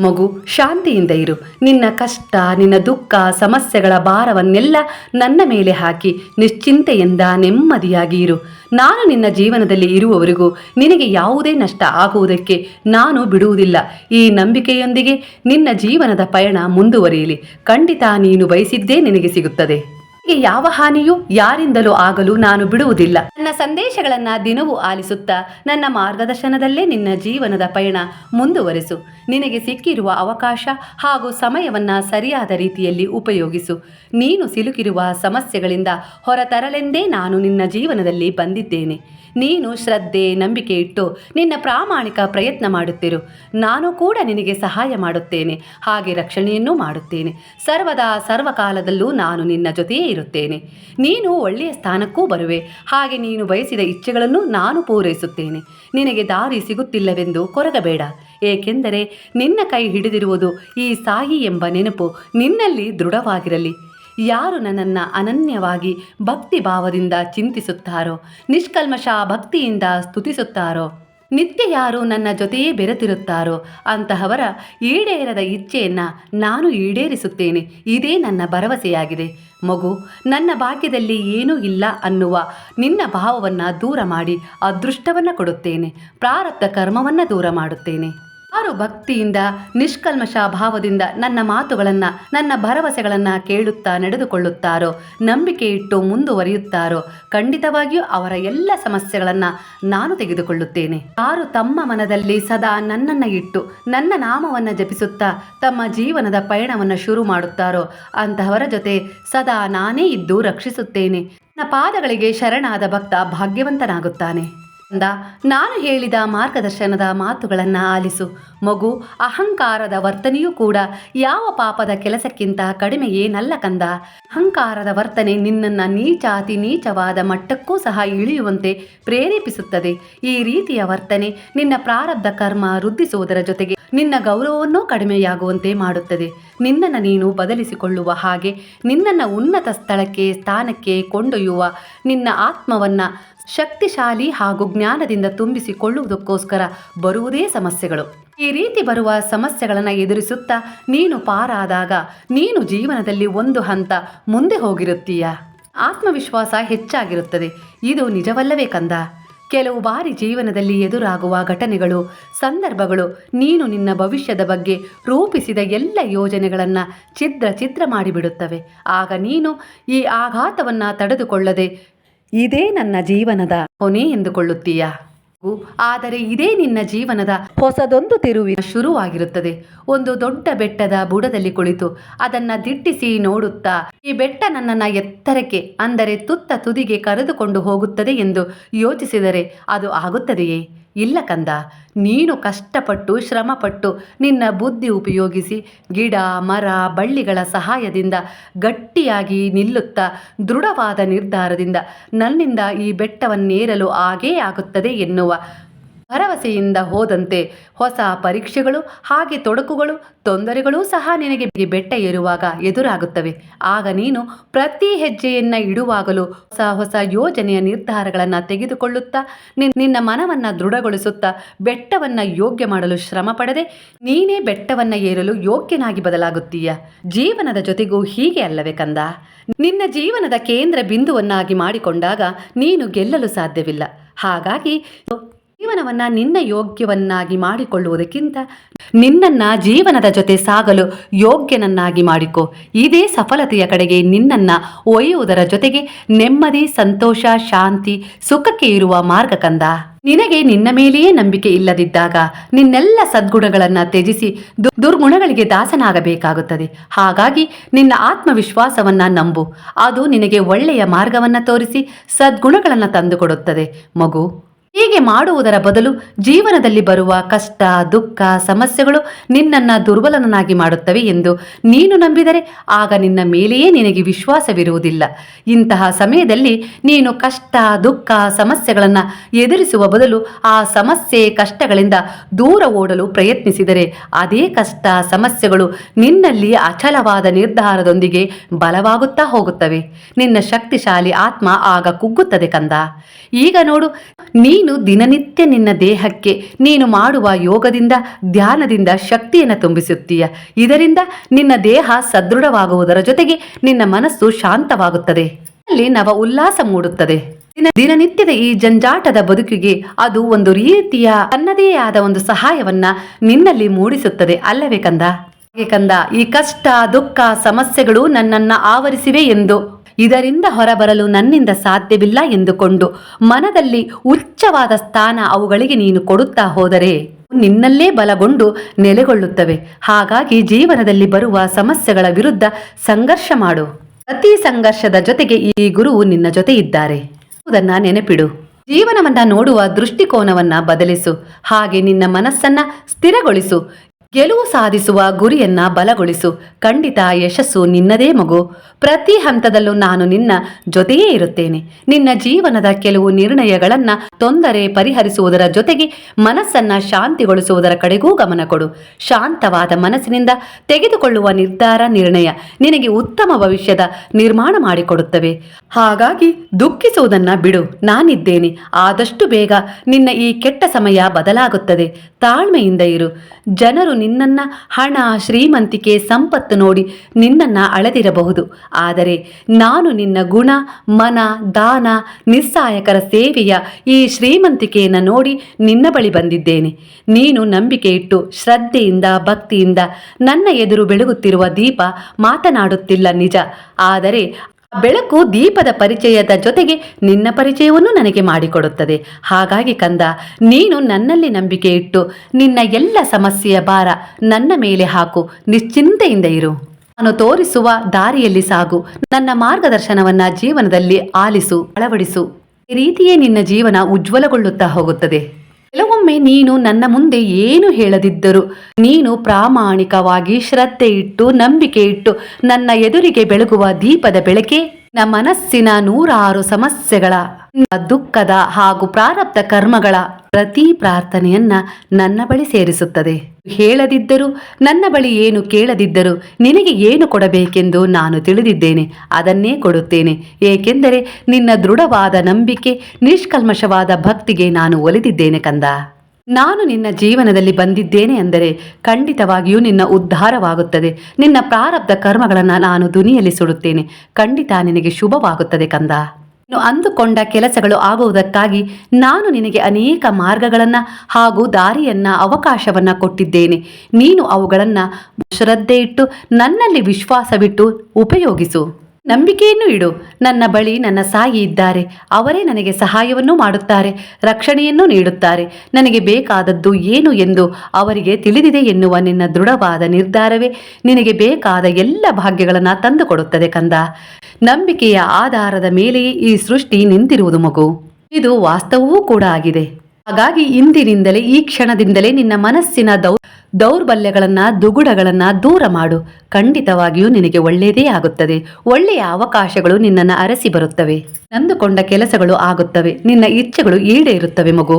ಮಗು, ಶಾಂತಿಯಿಂದ ಇರು. ನಿನ್ನ ಕಷ್ಟ, ನಿನ್ನ ದುಃಖ, ಸಮಸ್ಯೆಗಳ ಭಾರವನ್ನೆಲ್ಲ ನನ್ನ ಮೇಲೆ ಹಾಕಿ, ನಿಶ್ಚಿಂತೆಯಿಂದ ನೆಮ್ಮದಿಯಾಗಿ ಇರು. ನಾನು ನಿನ್ನ ಜೀವನದಲ್ಲಿ ಇರುವವರೆಗೂ ನಿನಗೆ ಯಾವುದೇ ನಷ್ಟ ಆಗುವುದಕ್ಕೆ ನಾನು ಬಿಡುವುದಿಲ್ಲ. ಈ ನಂಬಿಕೆಯೊಂದಿಗೆ ನಿನ್ನ ಜೀವನದ ಪಯಣ ಮುಂದುವರಿಯಲಿ. ಖಂಡಿತ ನೀನು ಬಯಸಿದ್ದೇ ನಿನಗೆ ಸಿಗುತ್ತದೆ. ಯಾವ ಹಾನಿಯೂ ಯಾರಿಂದಲೂ ಆಗಲು ನಾನು ಬಿಡುವುದಿಲ್ಲ. ನನ್ನ ಸಂದೇಶಗಳನ್ನ ದಿನವೂ ಆಲಿಸುತ್ತಾ ನನ್ನ ಮಾರ್ಗದರ್ಶನದಲ್ಲೇ ನಿನ್ನ ಜೀವನದ ಪಯಣ ಮುಂದುವರೆಸು. ನಿನಗೆ ಸಿಕ್ಕಿರುವ ಅವಕಾಶ ಹಾಗೂ ಸಮಯವನ್ನ ಸರಿಯಾದ ರೀತಿಯಲ್ಲಿ ಉಪಯೋಗಿಸು. ನೀನು ಸಿಲುಕಿರುವ ಸಮಸ್ಯೆಗಳಿಂದ ಹೊರತರಲೆಂದೇ ನಾನು ನಿನ್ನ ಜೀವನದಲ್ಲಿ ಬಂದಿದ್ದೇನೆ. ನೀನು ಶ್ರದ್ಧೆ, ನಂಬಿಕೆ ಇಟ್ಟು ನಿನ್ನ ಪ್ರಾಮಾಣಿಕ ಪ್ರಯತ್ನ ಮಾಡುತ್ತಿರು. ನಾನು ಕೂಡ ನಿನಗೆ ಸಹಾಯ ಮಾಡುತ್ತೇನೆ, ಹಾಗೆ ರಕ್ಷಣೆಯನ್ನೂ ಮಾಡುತ್ತೇನೆ. ಸರ್ವದಾ ಸರ್ವಕಾಲದಲ್ಲೂ ನಾನು ನಿನ್ನ ಜೊತೆಯೇ ಇರುತ್ತೇನೆ ನೀನು ಒಳ್ಳೆಯ ಸ್ಥಾನಕ್ಕೂ ಬರುವೆ. ಹಾಗೆ ನೀನು ಬಯಸಿದ ಇಚ್ಛೆಗಳನ್ನು ನಾನು ಪೂರೈಸುತ್ತೇನೆ. ನಿನಗೆ ದಾರಿ ಸಿಗುತ್ತಿಲ್ಲವೆಂದು ಕೊರಗಬೇಡ. ಏಕೆಂದರೆ ನಿನ್ನ ಕೈ ಹಿಡಿದಿರುವುದು ಈ ಸಾಯಿ ಎಂಬ ನೆನಪು ನಿನ್ನಲ್ಲಿ ದೃಢವಾಗಿರಲಿ. ಯಾರು ನನ್ನನ್ನು ಅನನ್ಯವಾಗಿ ಭಕ್ತಿ ಭಾವದಿಂದ ಚಿಂತಿಸುತ್ತಾರೋ ನಿಷ್ಕಲ್ಮಶ ಭಕ್ತಿಯಿಂದ ಸ್ತುತಿಸುತ್ತಾರೋ? ನಿತ್ಯ ಯಾರು ನನ್ನ ಜೊತೆಯೇ ಬೆರೆತಿರುತ್ತಾರೋ ಅಂತಹವರ ಈಡೇರದ ಇಚ್ಛೆಯನ್ನು ನಾನು ಈಡೇರಿಸುತ್ತೇನೆ. ಇದೇ ನನ್ನ ಭರವಸೆಯಾಗಿದೆ. ಮಗು, ನನ್ನ ಭಾಗ್ಯದಲ್ಲಿ ಏನೂ ಇಲ್ಲ ಅನ್ನುವ ನಿನ್ನ ಭಾವವನ್ನು ದೂರ ಮಾಡಿ ಅದೃಷ್ಟವನ್ನು ಕೊಡುತ್ತೇನೆ. ಪ್ರಾರಬ್ಧ ಕರ್ಮವನ್ನು ದೂರ ಮಾಡುತ್ತೇನೆ. ಯಾರು ಭಕ್ತಿಯಿಂದ ನಿಷ್ಕಲ್ಮಶ ಭಾವದಿಂದ ನನ್ನ ಮಾತುಗಳನ್ನು, ನನ್ನ ಭರವಸೆಗಳನ್ನು ಕೇಳುತ್ತಾ ನಡೆದುಕೊಳ್ಳುತ್ತಾರೋ ನಂಬಿಕೆ ಇಟ್ಟು ಮುಂದುವರಿಯುತ್ತಾರೋ, ಖಂಡಿತವಾಗಿಯೂ ಅವರ ಎಲ್ಲ ಸಮಸ್ಯೆಗಳನ್ನು ನಾನು ತೆಗೆದುಕೊಳ್ಳುತ್ತೇನೆ. ಯಾರು ತಮ್ಮ ಮನದಲ್ಲಿ ಸದಾ ನನ್ನನ್ನು ಇಟ್ಟು, ನನ್ನ ನಾಮವನ್ನು ಜಪಿಸುತ್ತಾ ತಮ್ಮ ಜೀವನದ ಪಯಣವನ್ನು ಶುರು ಮಾಡುತ್ತಾರೋ, ಅಂತಹವರ ಜೊತೆ ಸದಾ ನಾನೇ ಇದ್ದು ರಕ್ಷಿಸುತ್ತೇನೆ. ನನ್ನ ಪಾದಗಳಿಗೆ ಶರಣಾದ ಭಕ್ತ ಭಾಗ್ಯವಂತನಾಗುತ್ತಾನೆ. ನಾನು ಹೇಳಿದ ಮಾರ್ಗದರ್ಶನದ ಮಾತುಗಳನ್ನು ಆಲಿಸು. ಮಗು, ಅಹಂಕಾರದ ವರ್ತನೆಯೂ ಕೂಡ ಯಾವ ಪಾಪದ ಕೆಲಸಕ್ಕಿಂತ ಕಡಿಮೆ ಏನಲ್ಲ ಕಂದ. ಅಹಂಕಾರದ ವರ್ತನೆ ನಿನ್ನನ್ನು ನೀಚಾತಿ ನೀಚವಾದ ಮಟ್ಟಕ್ಕೂ ಸಹ ಇಳಿಯುವಂತೆ ಪ್ರೇರೇಪಿಸುತ್ತದೆ. ಈ ರೀತಿಯ ವರ್ತನೆ ನಿನ್ನ ಪ್ರಾರಬ್ಧ ಕರ್ಮ ವೃದ್ಧಿಸುವುದರ ಜೊತೆಗೆ ನಿನ್ನ ಗೌರವವನ್ನೂ ಕಡಿಮೆಯಾಗುವಂತೆ ಮಾಡುತ್ತದೆ. ನಿನ್ನನ್ನು ನೀನು ಬದಲಿಸಿಕೊಳ್ಳುವ ಹಾಗೆ ನಿನ್ನನ್ನು ಉನ್ನತ ಸ್ಥಳಕ್ಕೆ, ಸ್ಥಾನಕ್ಕೆ ಕೊಂಡೊಯ್ಯುವ ನಿನ್ನ ಆತ್ಮವನ್ನು ಶಕ್ತಿಶಾಲಿ ಹಾಗೂ ಜ್ಞಾನದಿಂದ ತುಂಬಿಸಿಕೊಳ್ಳುವುದಕ್ಕೋಸ್ಕರ ಬರುವುದೇ ಸಮಸ್ಯೆಗಳು. ಈ ರೀತಿ ಬರುವ ಸಮಸ್ಯೆಗಳನ್ನು ಎದುರಿಸುತ್ತಾ ನೀನು ಪಾರಾದಾಗ ನೀನು ಜೀವನದಲ್ಲಿ ಒಂದು ಹಂತ ಮುಂದೆ ಹೋಗಿರುತ್ತೀಯ. ಆತ್ಮವಿಶ್ವಾಸ ಹೆಚ್ಚಾಗಿರುತ್ತದೆ. ಇದು ನಿಜವಲ್ಲವೇ ಕಂದ? ಕೆಲವು ಬಾರಿ ಜೀವನದಲ್ಲಿ ಎದುರಾಗುವ ಘಟನೆಗಳು, ಸಂದರ್ಭಗಳು ನೀನು ನಿನ್ನ ಭವಿಷ್ಯದ ಬಗ್ಗೆ ರೂಪಿಸಿದ ಎಲ್ಲ ಯೋಜನೆಗಳನ್ನು ಚಿತ್ರ ಚಿತ್ರ ಮಾಡಿಬಿಡುತ್ತವೆ. ಆಗ ನೀನು ಈ ಆಘಾತವನ್ನು ತಡೆದುಕೊಳ್ಳದೆ ಇದೇ ನನ್ನ ಜೀವನದ ಕೊನೆ ಎಂದುಕೊಳ್ಳುತ್ತೀಯ. ಆದರೆ ಇದೇ ನಿನ್ನ ಜೀವನದ ಹೊಸದೊಂದು ತಿರುವಿನ ಶುರುವಾಗಿರುತ್ತದೆ. ಒಂದು ದೊಡ್ಡ ಬೆಟ್ಟದ ಬುಡದಲ್ಲಿ ಕುಳಿತು ಅದನ್ನ ದಿಟ್ಟಿಸಿ ನೋಡುತ್ತಾ, ಈ ಬೆಟ್ಟ ನನ್ನನ್ನ ಎತ್ತರಕ್ಕೆ, ಅಂದರೆ ತುತ್ತ ತುದಿಗೆ ಕರೆದುಕೊಂಡು ಹೋಗುತ್ತದೆ ಎಂದು ಯೋಚಿಸಿದರೆ ಅದು ಆಗುತ್ತದೆಯೇ? ಇಲ್ಲ ಕಂದ, ನೀನು ಕಷ್ಟಪಟ್ಟು, ಶ್ರಮಪಟ್ಟು ನಿನ್ನ ಬುದ್ಧಿ ಉಪಯೋಗಿಸಿ ಗಿಡ, ಮರ, ಬಳ್ಳಿಗಳ ಸಹಾಯದಿಂದ ಗಟ್ಟಿಯಾಗಿ ನಿಲ್ಲುತ್ತಾ ದೃಢವಾದ ನಿರ್ಧಾರದಿಂದ ನನ್ನಿಂದ ಈ ಬೆಟ್ಟವನ್ನೇರಲು ಆಗೇ ಆಗುತ್ತದೆ ಎನ್ನುವ ಭರವಸೆಯಿಂದ ಹೋದಂತೆ ಹೊಸ ಪರೀಕ್ಷೆಗಳು ಹಾಗೆ ತೊಡಕುಗಳು, ತೊಂದರೆಗಳೂ ಸಹ ನಿನಗೆ ಬೆಟ್ಟ ಏರುವಾಗ ಎದುರಾಗುತ್ತವೆ. ಆಗ ನೀನು ಪ್ರತಿ ಹೆಜ್ಜೆಯನ್ನು ಇಡುವಾಗಲೂ ಹೊಸ ಹೊಸ ಯೋಜನೆಯ ನಿರ್ಧಾರಗಳನ್ನು ತೆಗೆದುಕೊಳ್ಳುತ್ತಾ, ನಿನ್- ನಿನ್ನ ಮನವನ್ನು ದೃಢಗೊಳಿಸುತ್ತಾ ಬೆಟ್ಟವನ್ನು ಯೋಗ್ಯ ಮಾಡಲು ಶ್ರಮ ಪಡದೆ ನೀನೇ ಬೆಟ್ಟವನ್ನು ಏರಲು ಯೋಗ್ಯನಾಗಿ ಬದಲಾಗುತ್ತೀಯ. ಜೀವನದ ಜೊತೆಗೂ ಹೀಗೆ ಅಲ್ಲವೇ ಕಂದ? ನಿನ್ನ ಜೀವನದ ಕೇಂದ್ರ ಬಿಂದುವನ್ನಾಗಿ ಮಾಡಿಕೊಂಡಾಗ ನೀನು ಗೆಲ್ಲಲು ಸಾಧ್ಯವಿಲ್ಲ. ಹಾಗಾಗಿ ಜೀವನವನ್ನ ನಿನ್ನ ಯೋಗ್ಯವನ್ನಾಗಿ ಮಾಡಿಕೊಳ್ಳುವುದಕ್ಕಿಂತ ನಿನ್ನನ್ನ ಜೀವನದ ಜೊತೆ ಸಾಗಲು ಯೋಗ್ಯನನ್ನಾಗಿ ಮಾಡಿಕೊ. ಇದೇ ಸಫಲತೆಯ ಕಡೆಗೆ ನಿನ್ನನ್ನ ಒಯ್ಯುವುದರ ಜೊತೆಗೆ ನೆಮ್ಮದಿ, ಸಂತೋಷ, ಶಾಂತಿ, ಸುಖಕ್ಕೆ ಇರುವ ಮಾರ್ಗ ಕಂದ. ನಿನಗೆ ನಿನ್ನ ಮೇಲೆಯೇ ನಂಬಿಕೆ ಇಲ್ಲದಿದ್ದಾಗ ನಿನ್ನೆಲ್ಲ ಸದ್ಗುಣಗಳನ್ನ ತ್ಯಜಿಸಿ ದುರ್ಗುಣಗಳಿಗೆ ದಾಸನಾಗಬೇಕಾಗುತ್ತದೆ. ಹಾಗಾಗಿ ನಿನ್ನ ಆತ್ಮವಿಶ್ವಾಸವನ್ನ ನಂಬು. ಅದು ನಿನಗೆ ಒಳ್ಳೆಯ ಮಾರ್ಗವನ್ನ ತೋರಿಸಿ ಸದ್ಗುಣಗಳನ್ನ ತಂದುಕೊಡುತ್ತದೆ. ಮಗು ಹೀಗೆ ಮಾಡುವುದರ ಬದಲು ಜೀವನದಲ್ಲಿ ಬರುವ ಕಷ್ಟ, ದುಃಖ, ಸಮಸ್ಯೆಗಳು ನಿನ್ನನ್ನು ದುರ್ಬಲನನ್ನಾಗಿ ಮಾಡುತ್ತವೆ ಎಂದು ನೀನು ನಂಬಿದರೆ ಆಗ ನಿನ್ನ ಮೇಲೆಯೇ ನಿನಗೆ ವಿಶ್ವಾಸವಿರುವುದಿಲ್ಲ. ಇಂತಹ ಸಮಯದಲ್ಲಿ ನೀನು ಕಷ್ಟ, ದುಃಖ, ಸಮಸ್ಯೆಗಳನ್ನು ಎದುರಿಸುವ ಬದಲು ಆ ಸಮಸ್ಯೆ, ಕಷ್ಟಗಳಿಂದ ದೂರ ಓಡಲು ಪ್ರಯತ್ನಿಸಿದರೆ ಅದೇ ಕಷ್ಟ, ಸಮಸ್ಯೆಗಳು ನಿನ್ನಲ್ಲಿ ಅಚಲವಾದ ನಿರ್ಧಾರದೊಂದಿಗೆ ಬಲವಾಗುತ್ತಾ ಹೋಗುತ್ತವೆ. ನಿನ್ನ ಶಕ್ತಿಶಾಲಿ ಆತ್ಮ ಆಗ ಕುಗ್ಗುತ್ತದೆ ಕಂದ. ಈಗ ನೋಡು, ನೀನು ದಿನನಿತ್ಯ ನಿನ್ನ ದೇಹಕ್ಕೆ ನೀನು ಮಾಡುವ ಯೋಗದಿಂದ, ಧ್ಯಾನದಿಂದ ಶಕ್ತಿಯನ್ನು ತುಂಬಿಸುತ್ತೀಯ. ಇದರಿಂದ ನಿನ್ನ ದೇಹ ಸದೃಢವಾಗುವುದರ ಜೊತೆಗೆ ನಿನ್ನ ಮನಸ್ಸು ಶಾಂತವಾಗುತ್ತದೆ. ಅಲ್ಲಿ ನವ ಉಲ್ಲಾಸ ಮೂಡುತ್ತದೆ. ದಿನನಿತ್ಯದ ಈ ಜಂಜಾಟದ ಬದುಕಿಗೆ ಅದು ಒಂದು ರೀತಿಯ ತನ್ನದೇ ಆದ ಒಂದು ಸಹಾಯವನ್ನ ನಿನ್ನಲ್ಲಿ ಮೂಡಿಸುತ್ತದೆ ಅಲ್ಲವೇ ಕಂದ? ಕಂದ, ಈ ಕಷ್ಟ, ದುಃಖ, ಸಮಸ್ಯೆಗಳು ನನ್ನನ್ನ ಆವರಿಸಿವೆ ಎಂದು ಇದರಿಂದ ಹೊರಬರಲು ನನ್ನಿಂದ ಸಾಧ್ಯವಿಲ್ಲ ಎಂದುಕೊಂಡು ಮನದಲ್ಲಿ ಉಚ್ಚವಾದ ಸ್ಥಾನ ಅವುಗಳಿಗೆ ನೀನು ಕೊಡುತ್ತಾ ಹೋದರೆ ನಿನ್ನಲ್ಲೇ ಬಲಗೊಂಡು ನೆಲೆಗೊಳ್ಳುತ್ತವೆ. ಹಾಗಾಗಿ ಜೀವನದಲ್ಲಿ ಬರುವ ಸಮಸ್ಯೆಗಳ ವಿರುದ್ಧ ಸಂಘರ್ಷ ಮಾಡು. ಪ್ರತಿ ಸಂಘರ್ಷದ ಜೊತೆಗೆ ಈ ಗುರುವು ನಿನ್ನ ಜೊತೆ ಇದ್ದಾರೆ ಅದನ್ನ ನೆನಪಿಡು. ಜೀವನವನ್ನ ನೋಡುವ ದೃಷ್ಟಿಕೋನವನ್ನ ಬದಲಿಸು. ಹಾಗೆ ನಿನ್ನ ಮನಸ್ಸನ್ನ ಸ್ಥಿರಗೊಳಿಸು. ಗೆಲುವು ಸಾಧಿಸುವ ಗುರಿಯನ್ನ ಬಲಗೊಳಿಸು. ಖಂಡಿತ ಯಶಸ್ಸು ನಿನ್ನದೇ ಮಗು. ಪ್ರತಿ ಹಂತದಲ್ಲೂ ನಾನು ನಿನ್ನ ಜೊತೆಯೇ ಇರುತ್ತೇನೆ. ನಿನ್ನ ಜೀವನದ ಕೆಲವು ನಿರ್ಣಯಗಳನ್ನ ತೊಂದರೆ ಪರಿಹರಿಸುವುದರ ಜೊತೆಗೆ ಮನಸ್ಸನ್ನ ಶಾಂತಿಗೊಳಿಸುವುದರ ಕಡೆಗೂ ಗಮನ ಕೊಡು. ಶಾಂತವಾದ ಮನಸ್ಸಿನಿಂದ ತೆಗೆದುಕೊಳ್ಳುವ ನಿರ್ಧಾರ ನಿರ್ಣಯ ನಿನಗೆ ಉತ್ತಮ ಭವಿಷ್ಯದ ನಿರ್ಮಾಣ ಮಾಡಿಕೊಡುತ್ತವೆ. ಹಾಗಾಗಿ ದುಃಖಿಸುವುದನ್ನ ಬಿಡು. ನಾನಿದ್ದೇನೆ. ಆದಷ್ಟು ಬೇಗ ನಿನ್ನ ಈ ಕೆಟ್ಟ ಸಮಯ ಬದಲಾಗುತ್ತದೆ. ತಾಳ್ಮೆಯಿಂದ ಇರು. ಜನರು ನಿನ್ನನ್ನ ಹಣ, ಶ್ರೀಮಂತಿಕೆ, ಸಂಪತ್ತು ನೋಡಿ ನಿನ್ನನ್ನ ಅಳೆದಿರಬಹುದು. ಆದರೆ ನಾನು ನಿನ್ನ ಗುಣ, ಮನ, ದಾನ, ನಿಸ್ಸಾಯಕರ ಸೇವೆಯ ಈ ಶ್ರೀಮಂತಿಕೆಯನ್ನು ನೋಡಿ ನಿನ್ನ ಬಳಿ ಬಂದಿದ್ದೇನೆ. ನೀನು ನಂಬಿಕೆ ಇಟ್ಟು ಶ್ರದ್ಧೆಯಿಂದ, ಭಕ್ತಿಯಿಂದ ನನ್ನ ಎದುರು ಬೆಳಗುತ್ತಿರುವ ದೀಪ ಮಾತನಾಡುತ್ತಿಲ್ಲ ನಿಜ. ಆದರೆ ಬೆಳಕು ದೀಪದ ಪರಿಚಯದ ಜೊತೆಗೆ ನಿನ್ನ ಪರಿಚಯವನ್ನು ನನಗೆ ಮಾಡಿಕೊಡುತ್ತದೆ. ಹಾಗಾಗಿ ಕಂದ, ನೀನು ನನ್ನಲ್ಲಿ ನಂಬಿಕೆ ಇಟ್ಟು ನಿನ್ನ ಎಲ್ಲ ಸಮಸ್ಯೆಯ ಭಾರ ನನ್ನ ಮೇಲೆ ಹಾಕು. ನಿಶ್ಚಿಂತೆಯಿಂದ ಇರು. ನಾನು ತೋರಿಸುವ ದಾರಿಯಲ್ಲಿ ಸಾಗು. ನನ್ನ ಮಾರ್ಗದರ್ಶನವನ್ನ ಜೀವನದಲ್ಲಿ ಆಲಿಸು, ಅಳವಡಿಸು. ಈ ರೀತಿಯೇ ನಿನ್ನ ಜೀವನ ಉಜ್ವಲಗೊಳ್ಳುತ್ತಾ ಹೋಗುತ್ತದೆ. ಕೆಲವೊಮ್ಮೆ ನೀನು ನನ್ನ ಮುಂದೆ ಏನು ಹೇಳದಿದ್ದರು ನೀನು ಪ್ರಾಮಾಣಿಕವಾಗಿ ಶ್ರದ್ಧೆ ಇಟ್ಟು, ನಂಬಿಕೆ ಇಟ್ಟು, ನನ್ನ ಎದುರಿಗೆ ಬೆಳಗುವ ದೀಪದ ಬೆಳಕೆ ನಮ್ಮ ಮನಸ್ಸಿನ ನೂರಾರು ಸಮಸ್ಯೆಗಳ ದುಃಖದ ಹಾಗೂ ಪ್ರಾರಬ್ಧ ಕರ್ಮಗಳ ಪ್ರತಿ ಪ್ರಾರ್ಥನೆಯನ್ನ ನನ್ನ ಬಳಿ ಸೇರಿಸುತ್ತದೆ. ಹೇಳದಿದ್ದರೂ, ನನ್ನ ಬಳಿ ಏನು ಕೇಳದಿದ್ದರೂ ನಿನಗೆ ಏನು ಕೊಡಬೇಕೆಂದು ನಾನು ತಿಳಿದಿದ್ದೇನೆ, ಅದನ್ನೇ ಕೊಡುತ್ತೇನೆ. ಏಕೆಂದರೆ ನಿನ್ನ ದೃಢವಾದ ನಂಬಿಕೆ, ನಿಷ್ಕಲ್ಮಶವಾದ ಭಕ್ತಿಗೆ ನಾನು ಒಲಿದಿದ್ದೇನೆ ಕಂದ. ನಾನು ನಿನ್ನ ಜೀವನದಲ್ಲಿ ಬಂದಿದ್ದೇನೆ ಅಂದರೆ ಖಂಡಿತವಾಗಿಯೂ ನಿನ್ನ ಉದ್ಧಾರವಾಗುತ್ತದೆ. ನಿನ್ನ ಪ್ರಾರಬ್ಧ ಕರ್ಮಗಳನ್ನು ನಾನು ದುನಿಯಲ್ಲಿ ಸುಡುತ್ತೇನೆ. ಖಂಡಿತ ನಿನಗೆ ಶುಭವಾಗುತ್ತದೆ ಕಂದ. ನೀನು ಅಂದುಕೊಂಡ ಕೆಲಸಗಳು ಆಗುವುದಕ್ಕಾಗಿ ನಾನು ನಿನಗೆ ಅನೇಕ ಮಾರ್ಗಗಳನ್ನ ಹಾಗೂ ದಾರಿಯನ್ನ, ಅವಕಾಶವನ್ನ ಕೊಟ್ಟಿದ್ದೇನೆ. ನೀನು ಅವುಗಳನ್ನ ಶ್ರದ್ಧೆ ಇಟ್ಟು ನನ್ನಲ್ಲಿ ವಿಶ್ವಾಸವಿಟ್ಟು ಉಪಯೋಗಿಸು. ನಂಬಿಕೆಯನ್ನು ಇಡು. ನನ್ನ ಬಳಿ ನನ್ನ ಸಾಯಿ ಇದ್ದಾರೆ. ಅವರೇ ನನಗೆ ಸಹಾಯವನ್ನು ಮಾಡುತ್ತಾರೆ, ರಕ್ಷಣೆಯನ್ನು ನೀಡುತ್ತಾರೆ. ನನಗೆ ಬೇಕಾದದ್ದು ಏನು ಎಂದು ಅವರಿಗೆ ತಿಳಿದಿದೆ ಎನ್ನುವ ನಿನ್ನ ದೃಢವಾದ ನಿರ್ಧಾರವೇ ನಿನಗೆ ಬೇಕಾದ ಎಲ್ಲ ಭಾಗ್ಯಗಳನ್ನು ತಂದುಕೊಡುತ್ತದೆ ಕಂದ. ನಂಬಿಕೆಯ ಆಧಾರದ ಮೇಲೆಯೇ ಈ ಸೃಷ್ಟಿ ನಿಂತಿರುವುದು ಮಗು. ಇದು ವಾಸ್ತವವೂ ಕೂಡ ಆಗಿದೆ. ಹಾಗಾಗಿ ಇಂದಿನಿಂದಲೇ, ಈ ಕ್ಷಣದಿಂದಲೇ ನಿನ್ನ ಮನಸ್ಸಿನ ದೌ, ದೌರ್ಬಲ್ಯಗಳನ್ನ, ದುಗುಡಗಳನ್ನ ದೂರ ಮಾಡು. ಖಂಡಿತವಾಗಿಯೂ ನಿನಗೆ ಒಳ್ಳೆಯದೇ ಆಗುತ್ತದೆ. ಒಳ್ಳೆಯ ಅವಕಾಶಗಳು ನಿನ್ನನ್ನು ಅರಸಿ ಬರುತ್ತವೆ. ನಂದುಕೊಂಡ ಕೆಲಸಗಳು ಆಗುತ್ತವೆ. ನಿನ್ನ ಇಚ್ಛೆಗಳು ಈಡೇರುತ್ತವೆ ಮಗು.